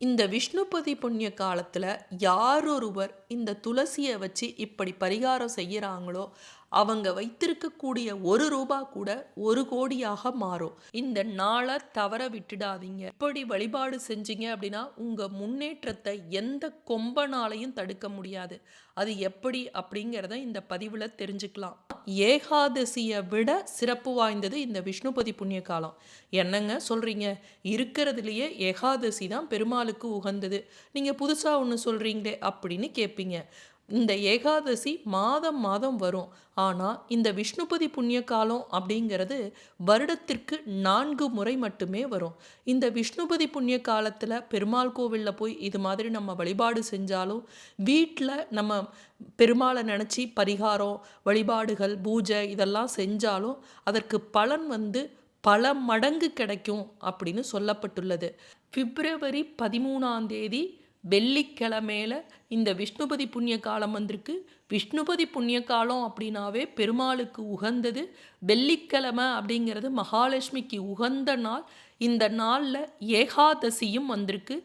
இந்த விஷ்ணுபதி புண்ணிய காலத்தில் யாரொருவர் இந்த துளசியை வச்சு இப்படி பரிகாரம் செய்கிறாங்களோ அவங்க வைத்திருக்கக்கூடிய ஒரு ரூபா கூட ஒரு கோடியாக மாறும். இந்த நாளை தவற விட்டுடாதீங்க. இப்படி வழிபாடு செஞ்சீங்க அப்படின்னா உங்க முன்னேற்றத்தை எந்த கொம்பனாலையும் தடுக்க முடியாது. அது எப்படி அப்படிங்கிறத இந்த பதிவில் தெரிஞ்சுக்கலாம். ஏகாதசியை விட சிறப்பு வாய்ந்தது இந்த விஷ்ணுபதி புண்ணிய காலம். என்னங்க சொல்றீங்க? இருக்கிறதுலையே ஏகாதசி தான் பெருமாளுக்கு உகந்தது. நீங்க புதுசா ஒன்று சொல்றீங்களே அப்படின்னு கேட்பீங்க இந்த ஏகாதசி மாதம் மாதம் வரும். ஆனால் இந்த விஷ்ணுபதி புண்ணிய காலம் அப்படிங்கிறது வருடத்திற்கு நான்கு முறை மட்டுமே வரும். இந்த விஷ்ணுபதி புண்ணிய காலத்தில் பெருமாள் கோவிலில் போய் இது மாதிரி நம்ம வழிபாடு செஞ்சாலும் வீட்டில் நம்ம பெருமாளை நினச்சி பரிகாரம் வழிபாடுகள் பூஜை இதெல்லாம் செஞ்சாலும் அதற்கு பலன் வந்து பல மடங்கு கிடைக்கும் அப்படின்னு சொல்லப்பட்டுள்ளது. பிப்ரவரி பதிமூணாம் தேதி வெள்ளிக்கிழமையில இந்த விஷ்ணுபதி புண்ணிய காலம் வந்திருக்கு. விஷ்ணுபதி புண்ணிய காலம் அப்படின்னாவே பெருமாளுக்கு உகந்தது. வெள்ளிக்கிழமை அப்படிங்கிறது மகாலட்சுமிக்கு உகந்த நாள். இந்த நாளில் ஏகாதசியும் வந்திருக்கு.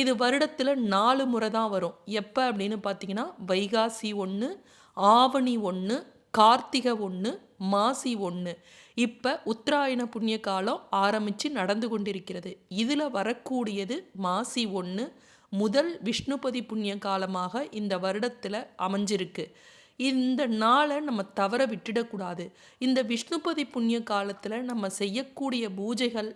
இது வருடத்தில் நாலு முறை தான் வரும். எப்போ அப்படின்னு பார்த்தீங்கன்னா வைகாசி ஒன்று ஆவணி ஒன்று கார்த்திகை ஒன்று மாசி ஒன்று இப்போ உத்தராயண புண்ணிய காலம் ஆரம்பித்து நடந்து கொண்டிருக்கிறது. இதில் வரக்கூடியது மாசி ஒன்று முதல் விஷ்ணுபதி புண்ணிய காலமாக இந்த வருடத்தில் அமைஞ்சிருக்கு. இந்த நாளை நம்ம தவற விட்டுடக்கூடாது. இந்த விஷ்ணுபதி புண்ணிய காலத்தில் நம்ம செய்யக்கூடிய பூஜைகள்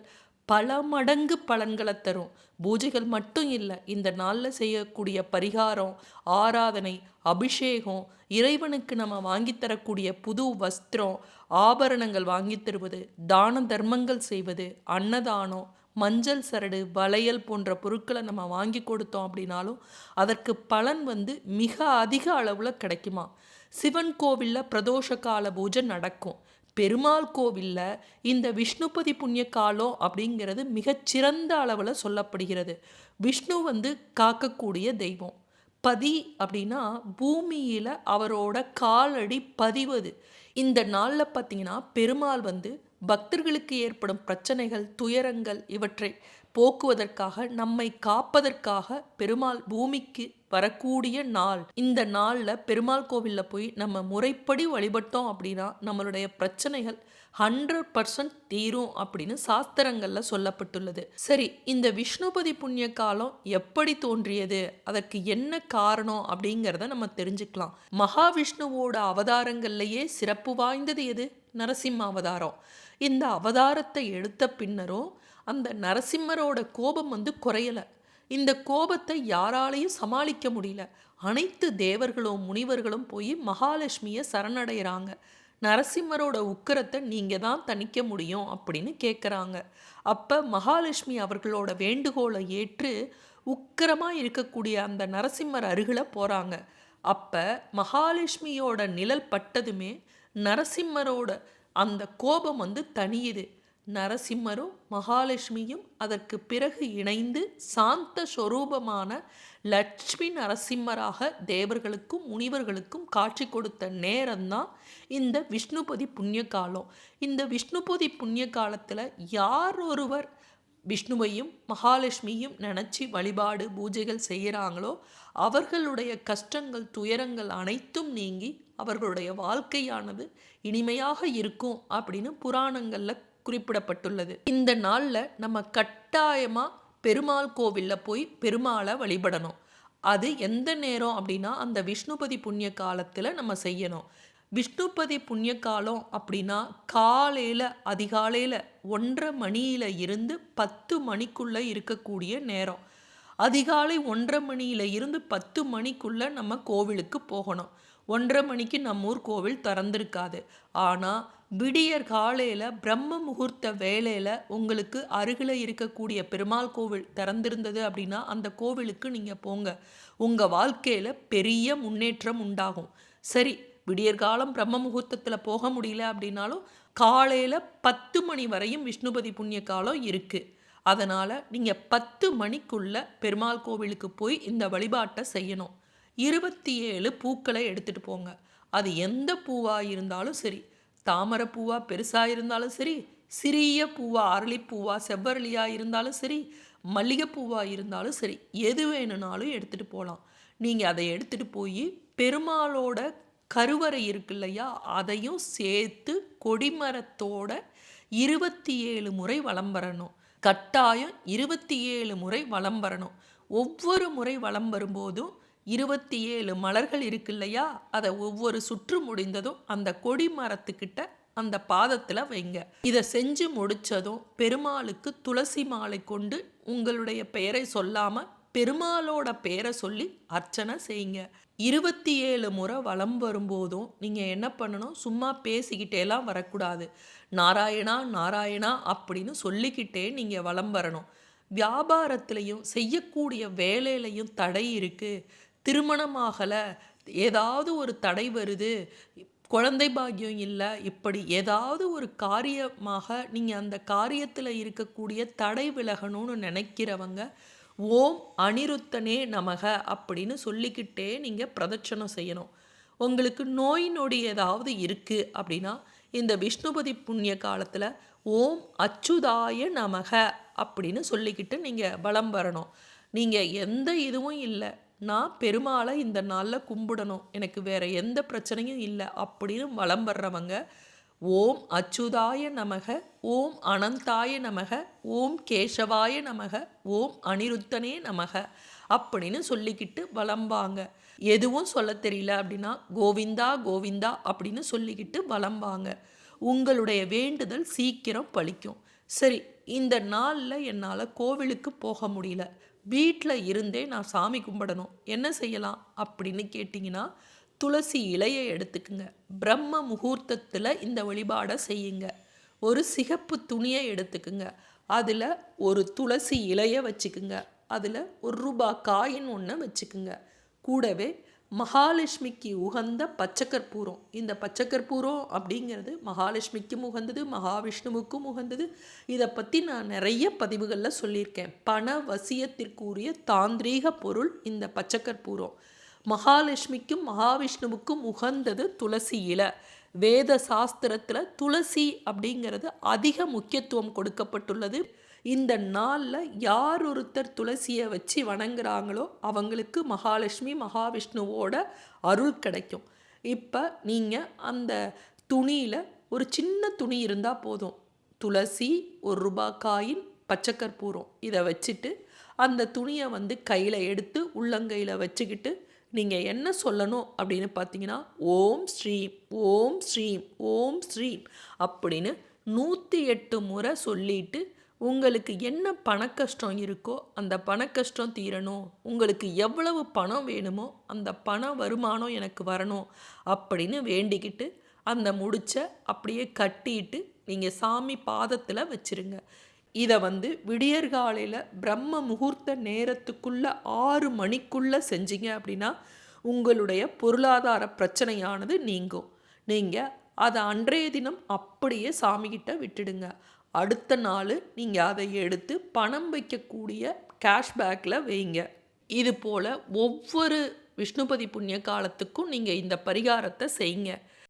பல மடங்கு பலன்களை தரும். பூஜைகள் மட்டும் இல்லை இந்த நாளில் செய்யக்கூடிய பரிகாரம் ஆராதனை அபிஷேகம் இறைவனுக்கு நம்ம வாங்கி தரக்கூடிய புது வஸ்திரம் ஆபரணங்கள் வாங்கி தருவது தான தர்மங்கள் செய்வது அன்னதானம் மஞ்சள் சரடு வளையல் போன்ற பொருட்களை நம்ம வாங்கி கொடுத்தோம் அப்படின்னாலும் அதற்கு பலன் வந்து மிக அதிக அளவில் கிடைக்குமா? சிவன் கோவிலில் பிரதோஷ கால பூஜை நடக்கும். பெருமாள் கோவிலில் இந்த விஷ்ணுபதி புண்ணிய காலம் அப்படிங்கிறது மிகச்சிறந்த அளவில் சொல்லப்படுகிறது. விஷ்ணு வந்து காக்கக்கூடிய தெய்வம். பதி அப்படின்னா பூமியில் அவரோட காலடி பதிவது. இந்த நாளில் பார்த்தீங்கன்னா பெருமாள் வந்து பக்தர்களுக்கு ஏற்படும் பிரச்சனைகள் துயரங்கள் இவற்றை போக்குவதற்காக நம்மை காப்பதற்காக பெருமாள் பூமிக்கு வரக்கூடிய நாள். இந்த நாளில் பெருமாள் கோவிலில் போய் நம்ம முறைப்படி வழிபட்டோம் அப்படின்னா நம்மளுடைய பிரச்சனைகள் ஹண்ட்ரட் பர்சன்ட் தீரும் அப்படின்னு சாஸ்திரங்களில் சொல்லப்பட்டுள்ளது. சரி இந்த விஷ்ணுபதி புண்ணிய காலம் எப்படி தோன்றியது? அதற்கு என்ன காரணம் அப்படிங்கிறத நம்ம தெரிஞ்சுக்கலாம். மகாவிஷ்ணுவோட அவதாரங்கள்லேயே சிறப்பு வாய்ந்தது எது? நரசிம்ம அவதாரம் இந்த அவதாரத்தை எடுத்த பின்னரும் அந்த நரசிம்மரோட கோபம் வந்து குறையலை. இந்த கோபத்தை யாராலையும் சமாளிக்க முடியல. அனைத்து தேவர்களும் முனிவர்களும் போய் மகாலட்சுமியை சரணடைகிறாங்க நரசிம்மரோட உக்கரத்தை நீங்கள் தான் தணிக்க முடியும் அப்படின்னு கேட்குறாங்க அப்போ மகாலட்சுமி அவர்களோட வேண்டுகோளை ஏற்று உக்கரமாக இருக்கக்கூடிய அந்த நரசிம்மர் அருகில் போகிறாங்க அப்போ மகாலட்சுமியோட நிழல் பட்டதுமே நரசிம்மரோட அந்த கோபம் வந்து தனியுது நரசிம்மரும் மகாலட்சுமியும் அதற்கு பிறகு இணைந்து சாந்த ஸ்வரூபமான லட்சுமி நரசிம்மராக தேவர்களுக்கும் முனிவர்களுக்கும் காட்சி கொடுத்த நேரம்தான் இந்த விஷ்ணுபதி புண்ணிய காலம் இந்த விஷ்ணுபதி புண்ணிய காலத்தில் யார் ஒருவர் விஷ்ணுவையும் மகாலட்சுமியும் நினச்சி வழிபாடு பூஜைகள் செய்கிறாங்களோ அவர்களுடைய கஷ்டங்கள் துயரங்கள் அனைத்தும் நீங்கி அவர்களுடைய வாழ்க்கையானது இனிமையாக இருக்கும் அப்படின்னு புராணங்களில் குறிப்பிடப்பட்டுள்ளது. இந்த நாளில் நம்ம கட்டாயமாக பெருமாள் கோவிலில் போய் பெருமாளை வழிபடணும். அது எந்த நேரம் அப்படின்னா அந்த விஷ்ணுபதி புண்ணிய காலத்தில் நம்ம செய்யணும். விஷ்ணுபதி புண்ணிய காலம் அப்படின்னா காலையில் அதிகாலையில் ஒன்றரை மணியில் இருந்து பத்து மணிக்குள்ளே இருக்கக்கூடிய நேரம். அதிகாலை ஒன்றரை மணியில் இருந்து பத்து மணிக்குள்ளே நம்ம கோவிலுக்கு போகணும். ஒன்றரை மணிக்கு நம்ம ஊர் கோவில் திறந்திருக்காது. ஆனால் விடியற் காலையில் பிரம்ம முகூர்த்த வேலையில் உங்களுக்கு அருகில் இருக்கக்கூடிய பெருமாள் கோவில் திறந்திருந்தது அப்படின்னா அந்த கோவிலுக்கு நீங்கள் போங்க. உங்கள் வாழ்க்கையில் பெரிய முன்னேற்றம் உண்டாகும். சரி விடியற்காலம் பிரம்ம முகூர்த்தத்தில் போக முடியல அப்படின்னாலும் காலையில் பத்து மணி வரையும் விஷ்ணுபதி புண்ணிய காலம் இருக்குது அதனால் நீங்கள் பத்து மணிக்குள்ளே பெருமாள் கோவிலுக்கு போய் இந்த வழிபாட்டை செய்யணும். இருபத்தி ஏழு பூக்களை எடுத்துகிட்டு போங்க. அது எந்த பூவாக இருந்தாலும் சரி தாமரை பூவாக பெருசாக இருந்தாலும் சரி சிறிய பூவா அரளிப்பூவா செவ்வரளியாக இருந்தாலும் சரி மல்லிகைப்பூவாக இருந்தாலும் சரி எது வேணும்னாலும் எடுத்துகிட்டு போகலாம் நீங்கள் அதை எடுத்துகிட்டு போய் பெருமாளோட கருவறை இருக்கு இல்லையா அதையும் சேர்த்து கொடிமரத்தோட இருபத்தி ஏழு முறை வலம் வரணும். கட்டாயம் இருபத்தி ஏழு முறை வலம் வரணும். ஒவ்வொரு முறை வலம் வரும்போதும் இருபத்தி ஏழு மலர்கள் இருக்கு இல்லையா அதை ஒவ்வொரு சுற்று முடிந்ததும் அந்த கொடி மரத்துக்கிட்ட அந்த பாதத்தில் வைங்க. இதை செஞ்சு முடித்ததும் பெருமாளுக்கு துளசி மாலை கொண்டு உங்களுடைய பெயரை சொல்லாமல் பெருமாளோட பெயரை சொல்லி அர்ச்சனை செய்யுங்க. இருபத்தி ஏழு முறை வலம் வரும்போதும் நீங்கள் என்ன பண்ணணும்? சும்மா பேசிக்கிட்டேலாம் வரக்கூடாது. நாராயணா நாராயணா அப்படின்னு சொல்லிக்கிட்டே நீங்கள் வலம் வரணும். வியாபாரத்திலையும் செய்யக்கூடிய வேலையிலையும் தடை இருக்குது திருமணமாகலை. ஏதாவது ஒரு தடை வருது. குழந்தை பாக்கியம் இல்லை. இப்படி ஏதாவது ஒரு காரியமாக நீங்கள் அந்த காரியத்தில் இருக்கக்கூடிய தடை விலகணும்னு நினைக்கிறவங்க ஓம் அனிருத்தனே நமக அப்படின்னு சொல்லிக்கிட்டே நீங்கள் பிரதட்சணம் செய்யணும். உங்களுக்கு நோய் நொடி ஏதாவது இருக்குது அப்படின்னா இந்த விஷ்ணுபதி புண்ணிய காலத்தில் ஓம் அச்சுதாய நமக அப்படின்னு சொல்லிக்கிட்டு நீங்கள் வலம் வரணும். நீங்கள் எந்த இதுவும் இல்லை. நான் பெருமாளை இந்த நாளில் கும்பிடணும். எனக்கு வேறு எந்த பிரச்சனையும் இல்லை அப்படின்னு வலம் வர்றவங்க ஓம் அச்சுதாய நமக ஓம் அனந்தாய நமக ஓம் கேசவாய நமக ஓம் அனிருத்தனே நமக அப்படின்னு சொல்லிக்கிட்டு வளம்பாங்க எதுவும் சொல்ல தெரியல அப்படின்னா கோவிந்தா கோவிந்தா அப்படின்னு சொல்லிக்கிட்டு வளம்பாங்க உங்களுடைய வேண்டுதல் சீக்கிரம் பழிக்கும். சரி இந்த நாளில் என்னால் கோவிலுக்கு போக முடியல. வீட்டில் இருந்தே நான் சாமி கும்பிடணும். என்ன செய்யலாம்? அப்படின்னு கேட்டிங்கன்னா துளசி இலையை எடுத்துக்குங்க. பிரம்ம முகூர்த்தத்தில் இந்த வழிபாடை செய்யுங்க. ஒரு சிகப்பு துணியை எடுத்துக்குங்க. அதில் ஒரு துளசி இலையை வச்சுக்குங்க. அதில் ஒரு ரூபா காயின் ஒன்று வச்சுக்குங்க. கூடவே மகாலட்சுமிக்கு உகந்த பச்சைக்கற்பூரம். இந்த பச்சைக்கற்பூரம் அப்படிங்கிறது மகாலட்சுமிக்கும் உகந்தது மகாவிஷ்ணுவுக்கும் உகந்தது. இதை பற்றி நான் நிறைய பதிவுகளில் சொல்லியிருக்கேன். பண வசியத்திற்குரிய தாந்திரீக பொருள் இந்த பச்சைக்கற்பூரம். மகாலட்சுமிக்கும் மகாவிஷ்ணுவுக்கும் உகந்தது துளசி இலை. வேத சாஸ்திரத்தில் துளசி அப்படிங்கிறது அதிக முக்கியத்துவம் கொடுக்கப்பட்டுள்ளது. இந்த நாளில் யார் ஒருத்தர் துளசியை வச்சு வணங்குறாங்களோ அவங்களுக்கு மகாலட்சுமி மகாவிஷ்ணுவோட அருள் கிடைக்கும். இப்போ நீங்கள் அந்த துணியில் ஒரு சின்ன துணி இருந்தால் போதும். துளசி ஒரு ரூபாய் காயின் பச்சைக்கற்பூரம். இதை வச்சுட்டு அந்த துணியை வந்து கையில் எடுத்து உள்ளங்கையில் வச்சுக்கிட்டு நீங்கள் என்ன சொல்லணும் அப்படின்னு பார்த்தீங்கன்னா ஓம் ஸ்ரீம் ஓம் ஸ்ரீம் ஓம் ஸ்ரீம் அப்படின்னு நூற்றி எட்டு முறை சொல்லிட்டு உங்களுக்கு என்ன பணக்கஷ்டம் இருக்கோ அந்த பணக்கஷ்டம் தீரணும். உங்களுக்கு எவ்வளவு பணம் வேணுமோ அந்த பண வருமானம் எனக்கு வரணும் அப்படின்னு வேண்டிக்கிட்டு அந்த முடிச்ச அப்படியே கட்டிட்டு நீங்கள் சாமி பாதத்தில் வச்சுருங்க. இதை வந்து விடியற்காலையில் பிரம்ம முகூர்த்த நேரத்துக்குள்ளே ஆறு மணிக்குள்ளே செஞ்சீங்க அப்படின்னா உங்களுடைய பொருளாதார பிரச்சனையானது நீங்கும். நீங்கள் அதை அன்றைய தினம் அப்படியே சாமிகிட்ட விட்டுடுங்க. அடுத்த நாள் நீங்கள் அதை எடுத்து பணம் வைக்கக்கூடிய கேஷ்பேக்கில் வைங்க. இது போல் ஒவ்வொரு விஷ்ணுபதி புண்ணிய காலத்துக்கும் நீங்கள் இந்த பரிகாரத்தை செய்யுங்க